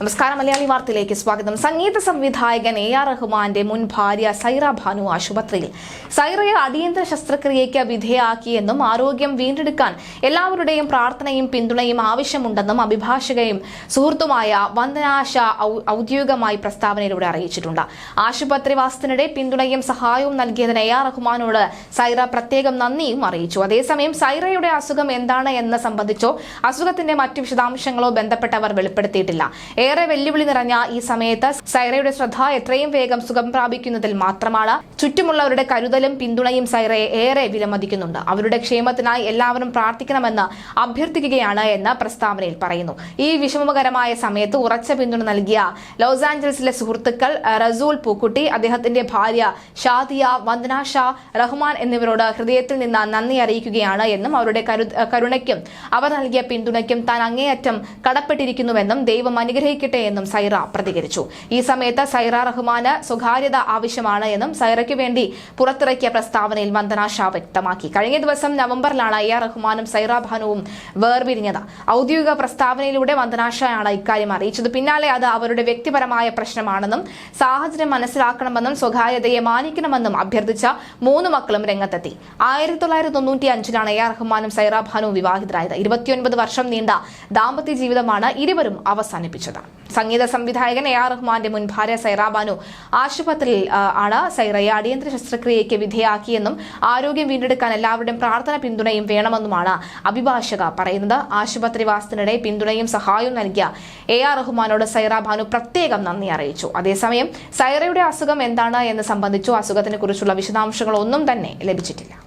നമസ്കാരം. മലയാളി വാർത്തയിലേക്ക് സ്വാഗതം. സംഗീത സംവിധായകൻ എ ആർ റഹ്മാന്റെ മുൻ ഭാര്യ സൈറ ഭാനു ആശുപത്രിയിൽ. സൈറയെ അടിയന്തര ശസ്ത്രക്രിയയ്ക്ക് വിധേയാക്കിയെന്നും ആരോഗ്യം വീണ്ടെടുക്കാൻ എല്ലാവരുടെയും പ്രാർത്ഥനയും പിന്തുണയും ആവശ്യമുണ്ടെന്നും അഭിഭാഷകയും സുഹൃത്തുമായ വന്ദനാശ ഔദ്യോഗികമായി പ്രസ്താവനയിലൂടെ അറിയിച്ചിട്ടുണ്ട്. ആശുപത്രിവാസത്തിനിടെ പിന്തുണയും സഹായവും നൽകിയതിന് എ ആർ റഹ്മാനോട് സൈറ പ്രത്യേകം നന്ദിയും അറിയിച്ചു. അതേസമയം സൈറയുടെ അസുഖം എന്താണ് എന്ന് സംബന്ധിച്ചോ അസുഖത്തിന്റെ മറ്റു വിശദാംശങ്ങളോ ബന്ധപ്പെട്ടവർ വെളിപ്പെടുത്തിയിട്ടില്ല. ഏറെ വെല്ലുവിളി നിറഞ്ഞ ഈ സമയത്ത് സൈറയുടെ ശ്രദ്ധ എത്രയും വേഗം സുഖം പ്രാപിക്കുന്നതിൽ മാത്രമാണ്. ചുറ്റുമുള്ളവരുടെ കരുതലും പിന്തുണയും സൈറയെ ഏറെ വിലമതിക്കുന്നുണ്ട്. അവരുടെ ക്ഷേമത്തിനായി എല്ലാവരും പ്രാർത്ഥിക്കണമെന്ന് അഭ്യർത്ഥിക്കുകയാണ് എന്ന് പ്രസ്താവനയിൽ പറയുന്നു. ഈ വിഷമകരമായ സമയത്ത് ഉറച്ച പിന്തുണ നൽകിയ ലോസ് ആഞ്ചൽസിലെ സുഹൃത്തുക്കൾ റസൂൽ പൂക്കുട്ടി അദ്ദേഹത്തിന്റെ ഭാര്യ ഷാദിയ വന്ദന ഷാ റഹ്മാൻ എന്നിവരോട് ഹൃദയത്തിൽ നിന്ന് നന്ദി അറിയിക്കുകയാണ് എന്നും അവരുടെ കരുണയ്ക്കും അവർ നൽകിയ പിന്തുണയ്ക്കും താൻ അങ്ങേയറ്റം കടപ്പെട്ടിരിക്കുന്നുവെന്നും ദൈവം അനുഗ്രഹിക്കട്ടെ എന്നും സൈറ പ്രതികരിച്ചു. ഈ സമയത്ത് സൈറ റഹ്മാന് സ്വകാര്യത ആവശ്യമാണ് എന്നും സൈറയ്ക്ക് വേണ്ടി പുറത്തിറക്കിയ പ്രസ്താവനയിൽ വന്ദന ഷാ വ്യക്തമാക്കി. കഴിഞ്ഞ ദിവസം നവംബറിലാണ് എ ആർ റഹ്മാനും സൈറ ഭാനുവും വേർപിരിഞ്ഞത്. ഔദ്യോഗിക പ്രസ്താവനയിലൂടെ വന്ദന ഷായാണ് ഇക്കാര്യം അറിയിച്ചത്. പിന്നാലെ അത് അവരുടെ വ്യക്തിപരമായ പ്രശ്നമാണെന്നും സാഹചര്യം മനസ്സിലാക്കണമെന്നും സ്വകാര്യതയെ മാനിക്കണമെന്നും അഭ്യർത്ഥിച്ച മൂന്ന് മക്കളും രംഗത്തെത്തി. ആയിരത്തി തൊള്ളായിരത്തി തൊണ്ണൂറ്റി അഞ്ചിലാണ് എ ആർ റഹ്മാനും സൈറ ഭാനുവും വിവാഹിതരായത്. ഇരുപത്തിയൊൻപത് വർഷം നീണ്ട ദാമ്പത്യ ജീവിതമാണ് ഇരുവരും അവസാനിപ്പിച്ചത്. സംഗീത സംവിധായകൻ എ ആർ റഹ്മാന്റെ മുൻ ഭാര്യ സൈറ ബാനു ആശുപത്രിയിൽ ആണ് സൈറയെ അടിയന്തര ശസ്ത്രക്രിയയ്ക്ക് വിധേയാക്കിയെന്നും ആരോഗ്യം വീണ്ടെടുക്കാൻ എല്ലാവരുടെയും പ്രാർത്ഥന പിന്തുണയും വേണമെന്നുമാണ് അഭിഭാഷക പറയുന്നത്. ആശുപത്രി ആശുപത്രിവാസത്തിനിടെ പിന്തുണയും സഹായവും നൽകിയ എ ആർ റഹ്മാനോട് സൈറ ബാനു പ്രത്യേകം നന്ദി അറിയിച്ചു. അതേസമയം സൈറയുടെ അസുഖം എന്താണ് എന്ന് സംബന്ധിച്ചു അസുഖത്തിനെ കുറിച്ചുള്ള വിശദാംശങ്ങളൊന്നും തന്നെ ലഭിച്ചിട്ടില്ല.